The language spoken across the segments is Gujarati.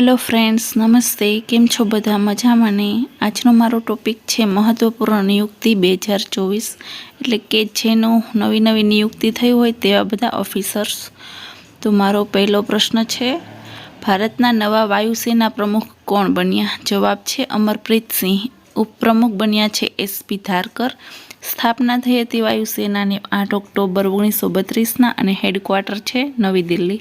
હેલો ફ્રેન્ડ્સ, નમસ્તે. કેમ છો બધા? મજામાં ને? આજનો મારો ટોપિક છે મહત્વપૂર્ણ નિયુક્તિ બે હજાર ચોવીસ એટલે કે જેનું નવી નવી નિયુક્તિ થઈ હોય તેવા બધા ઓફિસર્સ. તો મારો પહેલો પ્રશ્ન છે, ભારતના નવા વાયુસેના પ્રમુખ કોણ બન્યા? જવાબ છે અમરપ્રીત સિંહ. ઉપપ્રમુખ બન્યા છે એસપી ધારકર. સ્થાપના થઈ હતી વાયુસેનાની આઠ ઓક્ટોબર ઓગણીસો બત્રીસના અને હેડક્વાર્ટર છે નવી દિલ્હી.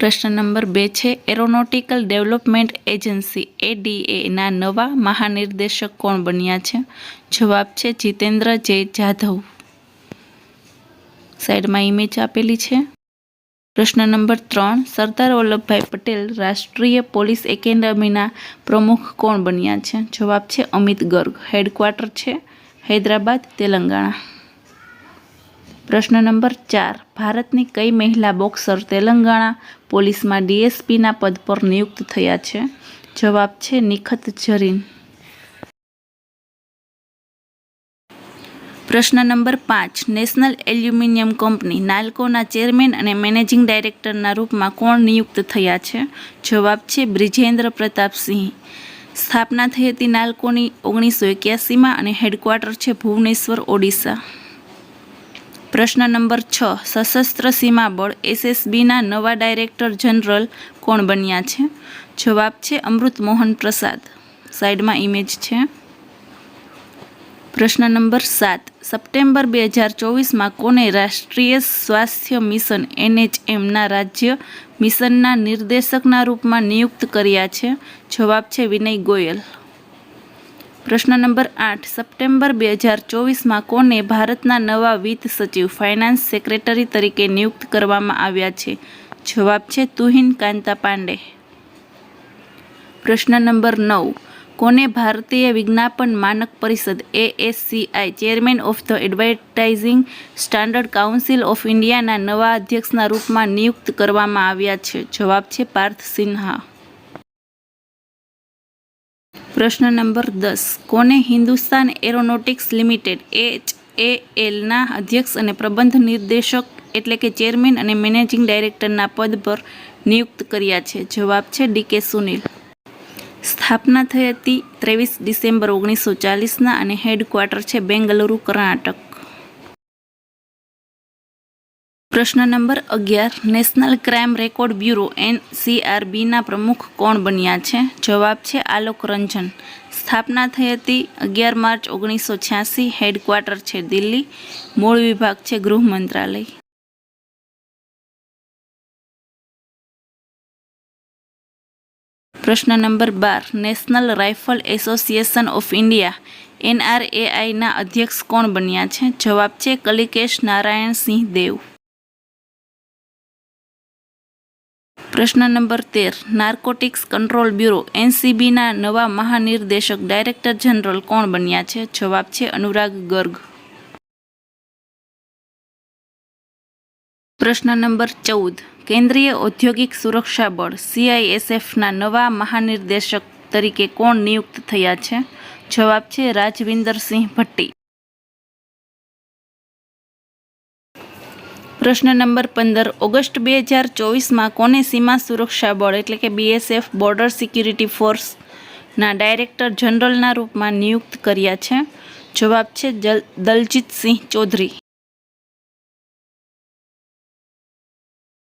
પ્રશ્ન નંબર બે છે એરોનોટિકલ ડેવલપમેન્ટ એજન્સી એડીએના નવા મહાનિર્દેશક કોણ બન્યા છે? જવાબ છે, જીતેન્દ્ર જે જાધવ. સાઈડમાં ઇમેજ આપેલી છે. પ્રશ્ન નંબર ત્રણ, સરદાર વલ્લભભાઈ પટેલ રાષ્ટ્રીય પોલીસ એકેડમીના પ્રમુખ કોણ બન્યા છે? જવાબ છે, અમિત ગર્ગ. હેડક્વાર્ટર છે, હૈદરાબાદ, તેલંગાણા. પ્રશ્ન નંબર ચાર. ભારતની કઈ મહિલા બોક્સર તેલંગાણા પોલીસમાં ડીએસપીના પદ પર નિયુક્ત થયા છે? જવાબ છે નિખત જરીન પ્રશ્ન નંબર પાંચ. નેશનલ એલ્યુમિનિયમ કંપની નાલ્કોના ચેરમેન અને મેનેજિંગ ડાયરેક્ટરના રૂપમાં કોણ નિયુક્ત થયા છે? જવાબ છે બ્રિજેન્દ્ર પ્રતાપસિંહ સ્થાપના થઈ હતી નાલ્કોની ઓગણીસો એક્યાસીમાં અને હેડક્વાર્ટર છે ભુવનેશ્વર, ઓડિશા. પ્રશ્ન નંબર છ. સશસ્ત્ર સીમા બળ એસએસબીના નવા ડાયરેક્ટર જનરલ કોણ બન્યા છે? જવાબ છે અમૃત મોહન પ્રસાદ. સાઈડમાં ઇમેજ છે. પ્રશ્ન નંબર સાત. સપ્ટેમ્બર બે હજાર ચોવીસમાં કોને રાષ્ટ્રીય સ્વાસ્થ્ય મિશન એનએચએમના રાજ્ય મિશનના નિર્દેશકના રૂપમાં નિયુક્ત કર્યા છે? જવાબ છે વિનય ગોયલ. પ્રશ્ન નંબર આઠ. સપ્ટેમ્બર બે હજાર ચોવીસમાં કોને ભારતના નવા વિત્ત સચિવ ફાઇનાન્સ સેક્રેટરી તરીકે નિયુક્ત કરવામાં આવ્યા છે? જવાબ છે તુહિન કાંતા પાંડે. પ્રશ્ન નંબર નવ. કોને ભારતીય વિજ્ઞાપન માનક પરિષદ ASCI chairman of the Advertising Standard Council of ઇન્ડિયાના નવા અધ્યક્ષના રૂપમાં નિયુક્ત કરવામાં આવ્યા છે? જવાબ છે પાર્થ સિન્હા. પ્રશ્ન નંબર દસ. કોને Hindustan Aeronautics Limited, H A એલના અધ્યક્ષ અને પ્રબંધ નિર્દેશક એટલે કે ચેરમેન અને મેનેજિંગ ડાયરેક્ટરના પદ પર નિયુક્ત કર્યા છે? જવાબ છે ડીકે સુનિલ. સ્થાપના થઈ હતી ત્રેવીસ ડિસેમ્બર ઓગણીસો ચાલીસના અને હેડક્વાર્ટર છે બેંગલુરુ, કર્ણાટક. પ્રશ્ન નંબર અગિયાર. નેશનલ ક્રાઇમ રેકોર્ડ બ્યુરો એનસીઆરબીના પ્રમુખ કોણ બન્યા છે? જવાબ છે આલોક રંજન. સ્થાપના થઈ હતી અગિયાર માર્ચ ઓગણીસો છ્યાસી. હેડક્વાર્ટર છે દિલ્હી. મૂળ વિભાગ છે ગૃહ મંત્રાલય. પ્રશ્ન number bar. National Rifle Association of India એનઆરએઆઈના અધ્યક્ષ કોણ બન્યા છે? જવાબ છે કલિકેશ નારાયણ સિંહ દેવ. પ્રશ્ન નંબર તેર. નાર્કોટિક્સ કંટ્રોલ બ્યુરો, એનસીબીના નવા મહાનિર્દેશક ડાયરેક્ટર જનરલ કોણ બન્યા છે? જવાબ છે અનુરાગ ગર્ગ. પ્રશ્ન નંબર ચૌદ. કેન્દ્રીય ઔદ્યોગિક સુરક્ષા બળ, સીઆઈએસએફના નવા મહાનિર્દેશક તરીકે કોણ નિયુક્ત થયા છે? જવાબ છે રાજવિન્દરસિંહ ભટ્ટી. પ્રશ્ન નંબર પંદર, ઓગસ્ટ બે હજાર ચોવીસમાં કોને સીમા સુરક્ષા બળ એટલે કે બીએસએફ બોર્ડર સિક્યુરિટી ફોર્સના ડાયરેક્ટર જનરલના રૂપમાં નિયુક્ત કર્યા છે? જવાબ છે દલજીતસિંહ ચૌધરી.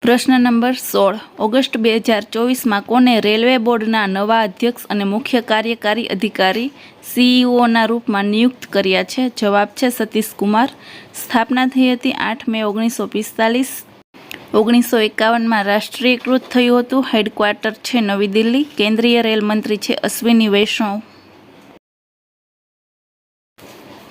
પ્રશ્ન નંબર સોળ. ઓગસ્ટ બે હજાર ચોવીસમાં કોને રેલવે બોર્ડના નવા અધ્યક્ષ અને મુખ્ય કાર્યકારી અધિકારી સીઈઓના રૂપમાં નિયુક્ત કર્યા છે? જવાબ છે સતીશ કુમાર. સ્થાપના થઈ હતી આઠ મે ઓગણીસો પિસ્તાલીસ. ઓગણીસો એકાવનમાં રાષ્ટ્રીયકૃત થયું હતું. હેડક્વાર્ટર છે નવી દિલ્હી. કેન્દ્રીય રેલ મંત્રી છે અશ્વિની વૈષ્ણવ.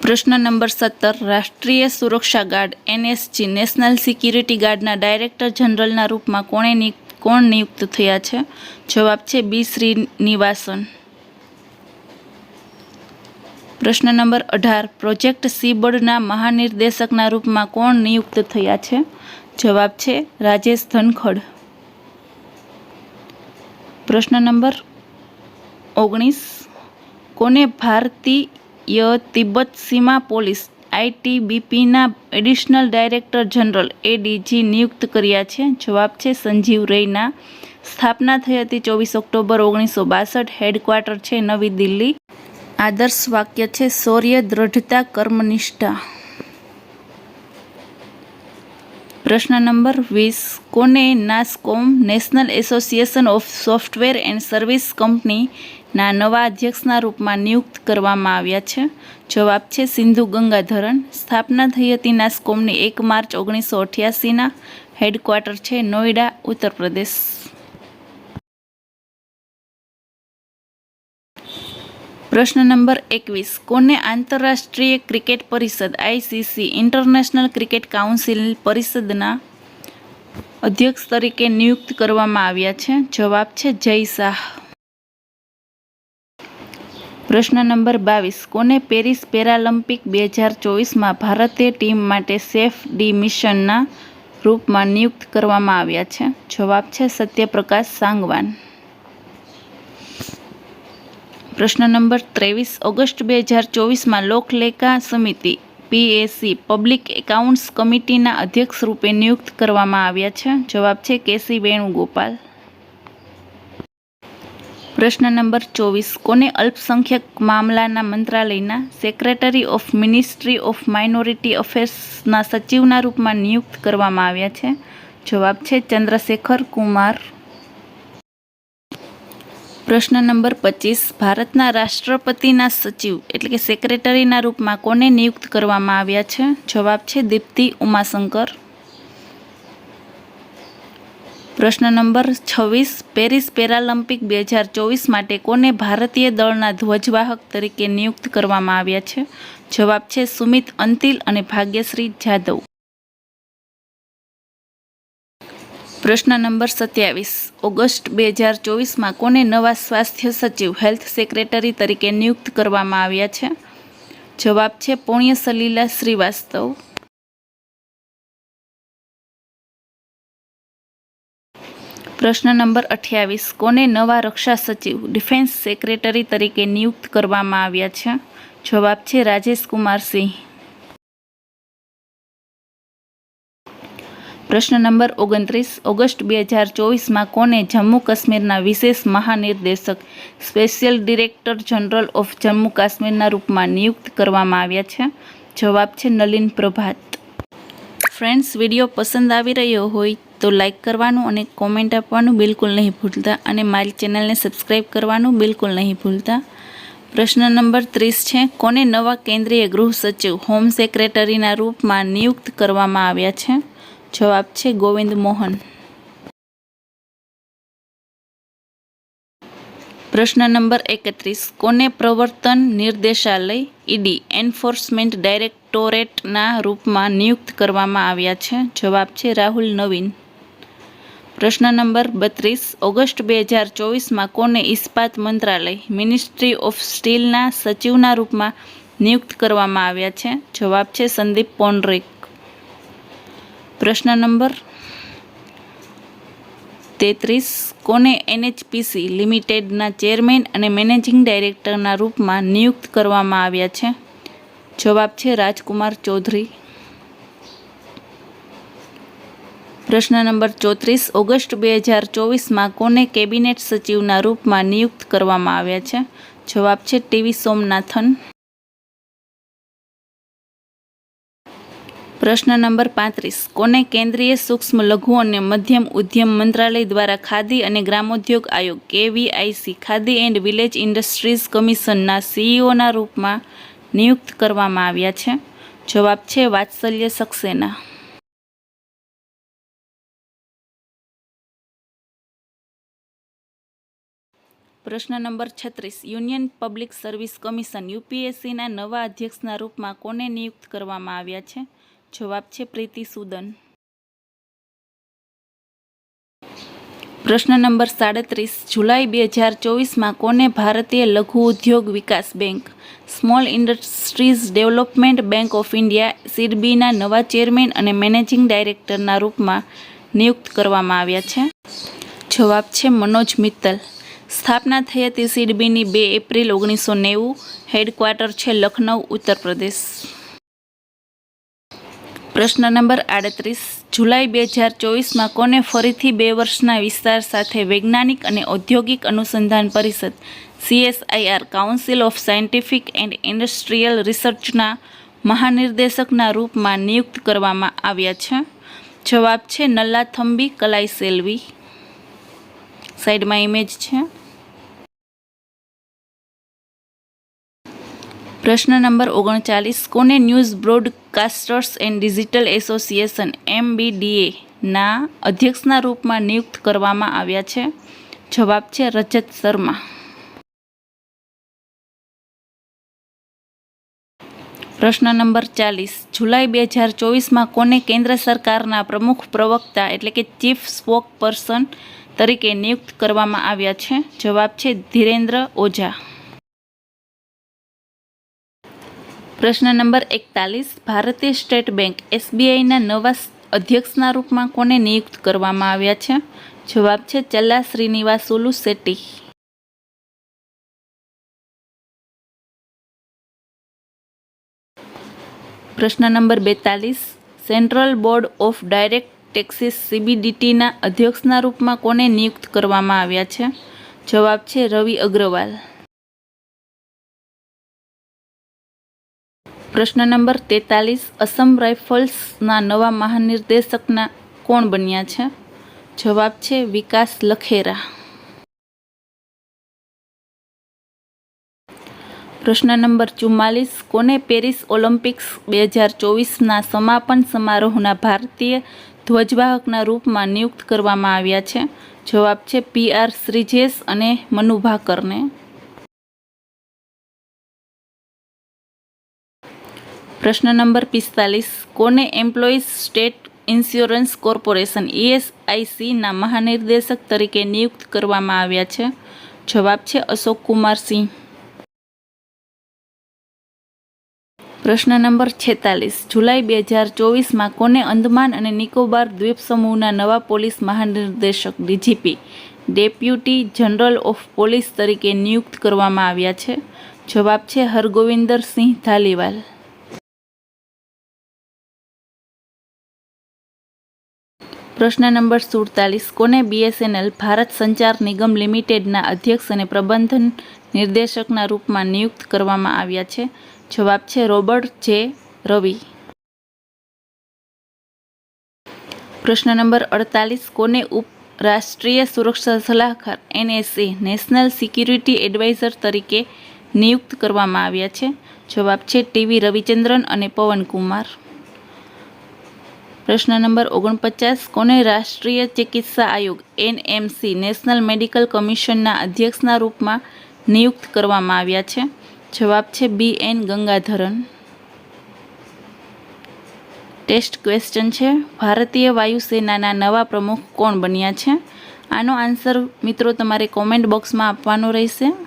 પ્રશ્ન નંબર સત્તર, રાષ્ટ્રીય સુરક્ષા ગાર્ડ, એનએસજી, નેશનલ સિક્યુરિટી ગાર્ડના ડાયરેક્ટર જનરલના રૂપમાં કોણે કોણ નિયુક્ત થયા છે? જવાબ છે બી શ્રીનિવાસન. પ્રશ્ન નંબર અઢાર, પ્રોજેક્ટ સીબર્ડના મહાનિર્દેશકના રૂપમાં કોણ નિયુક્ત થયા છે? જવાબ છે રાજેશ ધનખડ. પ્રશ્ન નંબર ઓગણીસ, કોને ભારતીય તિબ્બત સીમા પોલીસ આઈટીબીપીના એડિશનલ ડાયરેક્ટર જનરલ એડીજી નિયુક્ત કર્યા છે. જવાબ છે, સંજીવ રૈના. સ્થાપના થઈ હતી ચોવીસ ઓક્ટોબર ઓગણીસો બાસઠ. હેડક્વાર્ટર છે, નવી દિલ્હી. આદર્શ વાક્ય છે, શૌર્ય, દ્રઢતા, કર્મનિષ્ઠા. પ્રશ્ન નંબર વીસ, કોને NASSCOM National Association of Software and Service કંપનીના નવા અધ્યક્ષના રૂપમાં નિયુક્ત કરવામાં આવ્યા છે. જવાબ છે સિંધુ ગંગાધરન. સ્થાપના થઈ હતી નાસ્કોમની એક માર્ચ ઓગણીસો અઠ્યાસીના. હેડક્વાર્ટર છે નોઈડા ઉત્તર પ્રદેશ પ્રશ્ન નંબર એકવીસ. કોને આંતરરાષ્ટ્રીય ક્રિકેટ પરિષદ, આઈસીસી ઇન્ટરનેશનલ ક્રિકેટ કાઉન્સિલ પરિષદના અધ્યક્ષ તરીકે નિયુક્ત કરવામાં આવ્યા છે? જવાબ છે જય શાહ. પ્રશ્ન નંબર બાવીસ. કોને પેરિસ પેરાલિમ્પિક બે હજાર ચોવીસમાં ભારતીય ટીમ માટે સેફ ડી મિશનના રૂપમાં નિયુક્ત કરવામાં આવ્યા છે? જવાબ છે સત્યપ્રકાશ સાંગવાન. પ્રશ્ન નંબર ત્રેવીસ. ઓગસ્ટ બે હજાર ચોવીસમાં લોકલેખા સમિતિ પીએસી પબ્લિક એકાઉન્ટ્સ કમિટીના અધ્યક્ષ રૂપે નિયુક્ત કરવામાં આવ્યા છે? જવાબ છે કેસી વેણુગોપાલ. પ્રશ્ન નંબર ચોવીસ. કોને અલ્પસંખ્યક મામલાના મંત્રાલયના secretary of Ministry of Minority અફેર્સના સચિવના રૂપમાં નિયુક્ત કરવામાં આવ્યા છે? જવાબ છે ચંદ્રશેખર કુમાર. પ્રશ્ન નંબર પચીસ. ભારતના રાષ્ટ્રપતિના સચિવ, એટલે કે સેક્રેટરીના રૂપમાં કોને નિયુક્ત કરવામાં આવ્યા છે? જવાબ છે દીપ્તિ ઉમાશંકર. પ્રશ્ન નંબર છવ્વીસ, પેરિસ પેરાલિમ્પિક બે હજાર ચોવીસ માટે કોને ભારતીય દળના ધ્વજવાહક તરીકે નિયુક્ત કરવામાં આવ્યા છે? જવાબ છે સુમિત અંતિલ અને ભાગ્યશ્રી જાદવ. પ્રશ્ન નંબર સત્યાવીસ, ઓગસ્ટ બે હજાર ચોવીસમાં કોને નવા સ્વાસ્થ્ય સચિવ, હેલ્થ સેક્રેટરી તરીકે નિયુક્ત કરવામાં આવ્યા છે? જવાબ છે પુણ્ય સલીલા શ્રીવાસ્તવ. પ્રશ્ન નંબર અઠ્યાવીસ. કોને નવા રક્ષા સચિવ, ડિફેન્સ સેક્રેટરી તરીકે નિયુક્ત કરવામાં આવ્યા છે? જવાબ છે રાજેશ કુમાર સિંહ. પ્રશ્ન નંબર ઓગણત્રીસ. ઓગસ્ટ બે હજાર ચોવીસમાં કોને જમ્મુ કાશ્મીરના વિશેષ મહાનિર્દેશક, special director general of Jammu કાશ્મીરના રૂપમાં નિયુક્ત કરવામાં આવ્યા છે? જવાબ છે નલિન પ્રભાત. ફ્રેન્ડ્સ, વીડિયો પસંદ આવી રહ્યો હોય તો લાઈક કરવાનું અને કોમેન્ટ આપવાનું બિલકુલ નહીં ભૂલતા અને મારી ચેનલને સબસ્ક્રાઈબ કરવાનું બિલકુલ નહીં ભૂલતા. પ્રશ્ન નંબર ત્રીસ છે, કોને નવા કેન્દ્રીય ગૃહ સચિવ, હોમ સેક્રેટરીના રૂપમાં નિયુક્ત કરવામાં આવ્યા છે? જવાબ છે, ગોવિંદ મોહન. પ્રશ્ન નંબર એકત્રીસ, કોને પ્રવર્તન નિર્દેશાલય, ઈડી, એન્ફોર્સમેન્ટ ડાયરેક્ટોરેટના રૂપમાં નિયુક્ત કરવામાં આવ્યા છે? જવાબ છે, રાહુલ નવીન. પ્રશ્ન નંબર બત્રીસ. ઓગસ્ટ બે હજાર ચોવીસમાં કોને ઇસ્પાત મંત્રાલય મિનિસ્ટ્રી ઓફ સ્ટીલના સચિવના રૂપમાં નિયુક્ત કરવામાં આવ્યા છે? જવાબ છે સંદીપ પોન્ડ્રિક પ્રશ્ન નંબર તેત્રીસ. કોને એનએચપીસી લિમિટેડના ચેરમેન અને મેનેજિંગ ડાયરેક્ટરના રૂપમાં નિયુક્ત કરવામાં આવ્યા છે? જવાબ છે રાજકુમાર ચૌધરી. પ્રશ્ન નંબર ચોત્રીસ, ઓગસ્ટ બે હજાર ચોવીસમાં કોને કેબિનેટ સચિવના રૂપમાં નિયુક્ત કરવામાં આવ્યા છે? જવાબ છે ટીવી સોમનાથન. પ્રશ્ન નંબર પાંત્રીસ, કોને કેન્દ્રીય સૂક્ષ્મ લઘુ અને મધ્યમ ઉદ્યમ મંત્રાલય દ્વારા ખાદી અને ગ્રામોદ્યોગ આયોગ, KVIC, khadi and village industries કમિશનના સીઈઓના રૂપમાં નિયુક્ત કરવામાં આવ્યા છે? જવાબ છે વાત્સલ્ય સક્સેના. પ્રશ્ન નંબર છત્રીસ. યુનિયન પબ્લિક સર્વિસ કમિશન, યુપીએસસીના નવા અધ્યક્ષના રૂપમાં કોને નિયુક્ત કરવામાં આવ્યા છે? જવાબ છે પ્રીતિ સુદન. પ્રશ્ન નંબર સાડત્રીસ. જુલાઈ બે હજાર ચોવીસમાં કોને ભારતીય લઘુ ઉદ્યોગ વિકાસ bank, Small Industries Development Bank of India, સીડબીના નવા ચેરમેન અને મેનેજિંગ ડાયરેક્ટરના રૂપમાં નિયુક્ત કરવામાં આવ્યા છે? જવાબ છે મનોજ મિત્તલ. સ્થાપના થઈ હતી સીડબીની બે એપ્રિલ ઓગણીસો નેવું હેડક્વાર્ટર છે લખનઉ ઉત્તર પ્રદેશ પ્રશ્ન નંબર આડત્રીસ, જુલાઈ બે હજાર ચોવીસમાં કોને ફરીથી બે વર્ષના વિસ્તાર સાથે વૈજ્ઞાનિક અને ઔદ્યોગિક અનુસંધાન પરિષદ, CSIR, Council of Scientific and Industrial રિસર્ચના મહાનિર્દેશકના રૂપમાં નિયુક્ત કરવામાં આવ્યા છે? જવાબ છે નલ્લા થંબી કલાઈ સેલ્વી. સાઈડમાં ઇમેજ છે. પ્રશ્ન નંબર ઓગણચાલીસ, કોને News Broadcasters and Digital Association NBDA ના અધ્યક્ષના રૂપમાં નિયુક્ત કરવામાં આવ્યા છે? જવાબ છે રજત શર્મા. પ્રશ્ન નંબર ચાલીસ, જુલાઈ બે હજાર ચોવીસમાં કોને કેન્દ્ર સરકારના પ્રમુખ પ્રવક્તા એટલે કે ચીફ સ્પોક પર્સન તરીકે નિયુક્ત કરવામાં આવ્યા છે? જવાબ છે ધીરેન્દ્ર ઓઝા. પ્રશ્ન નંબર એકતાલીસ, ભારતીય સ્ટેટ બેંક એસબીઆઈના નવા અધ્યક્ષના રૂપમાં કોને નિયુક્ત કરવામાં આવ્યા છે? જવાબ છે ચલ્લા શ્રીનિવાસુલુ શેટ્ટી. પ્રશ્ન નંબર બેતાલીસ, Central Board of Direct Taxes સીબીડીટીના અધ્યક્ષના રૂપમાં કોને નિયુક્ત કરવામાં આવ્યા છે? જવાબ છે રવિ અગ્રવાલ. પ્રશ્ન નંબર તેતાલીસ, અસમ રાઇફલ્સના નવા મહાનિર્દેશકના કોણ બન્યા છે? જવાબ છે, વિકાસ લખેરા. પ્રશ્ન નંબર ચુમ્માલીસ, કોને પેરિસ ઓલિમ્પિક્સ બે હજાર ચોવીસના સમાપન સમારોહના ભારતીય ધ્વજવાહકના રૂપમાં નિયુક્ત કરવામાં આવ્યા છે? જવાબ છે, પી આર શ્રીજેશ અને મનુ ભાકરને. પ્રશ્ન નંબર પિસ્તાલીસ. કોને એમ્પ્લોઈઝ સ્ટેટ ઇન્સ્યોરન્સ કોર્પોરેશન ઈએસઆઈસીના મહાનિર્દેશક તરીકે નિયુક્ત કરવામાં આવ્યા છે? જવાબ છે અશોક કુમાર સિંહ. પ્રશ્ન નંબર છેતાલીસ. જુલાઈ બે હજાર ચોવીસમાં કોને અંદમાન અને નિકોબાર દ્વીપ સમૂહના નવા પોલીસ મહાનિર્દેશક DGP, deputy general of police તરીકે નિયુક્ત કરવામાં આવ્યા છે? જવાબ છે હરગોવિંદર સિંહ ધાલીવાલ. પ્રશ્ન નંબર સુડતાલીસ. કોને બીએસએનએલ ભારત સંચાર નિગમ લિમિટેડના અધ્યક્ષ અને પ્રબંધન નિર્દેશકના રૂપમાં નિયુક્ત કરવામાં આવ્યા છે? જવાબ છે રોબર્ટ જે. રવિ. પ્રશ્ન નંબર અડતાલીસ. કોને ઉપ રાષ્ટ્રીય સુરક્ષા સલાહકાર એનએસએ નેશનલ સિક્યુરિટી એડવાઇઝર તરીકે નિયુક્ત કરવામાં આવ્યા છે? જવાબ છે ટીવી રવિચંદ્રન અને પવનકુમાર પ્રશ્ન નંબર ઓગણપચાસ, કોને રાષ્ટ્રીય ચિકિત્સા આયોગ એનએમસી, નેશનલ મેડિકલ કમિશનના અધ્યક્ષના રૂપમાં નિયુક્ત કરવામાં આવ્યા છે? જવાબ છે B N Gangadharan. Test question છે, ભારતીય વાયુસેનાના નવા પ્રમુખ કોણ બન્યા છે? આનો આન્સર મિત્રો તમારે કોમેન્ટ બોક્સમાં આપવાનો રહેશે.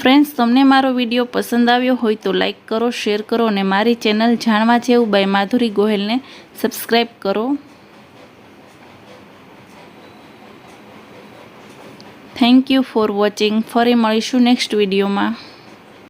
ફ્રેન્ડ્સ, તમને મારો વીડિયો પસંદ આવ્યો હોય તો લાઈક કરો, શેર કરો અને મારી ચેનલ જાણવા જેવું બાય માધુરી ગોહેલને સબસ્ક્રાઈબ કરો. થેન્ક યુ ફોર વોચિંગ ફરી મળીશું નેક્સ્ટ વિડીયોમાં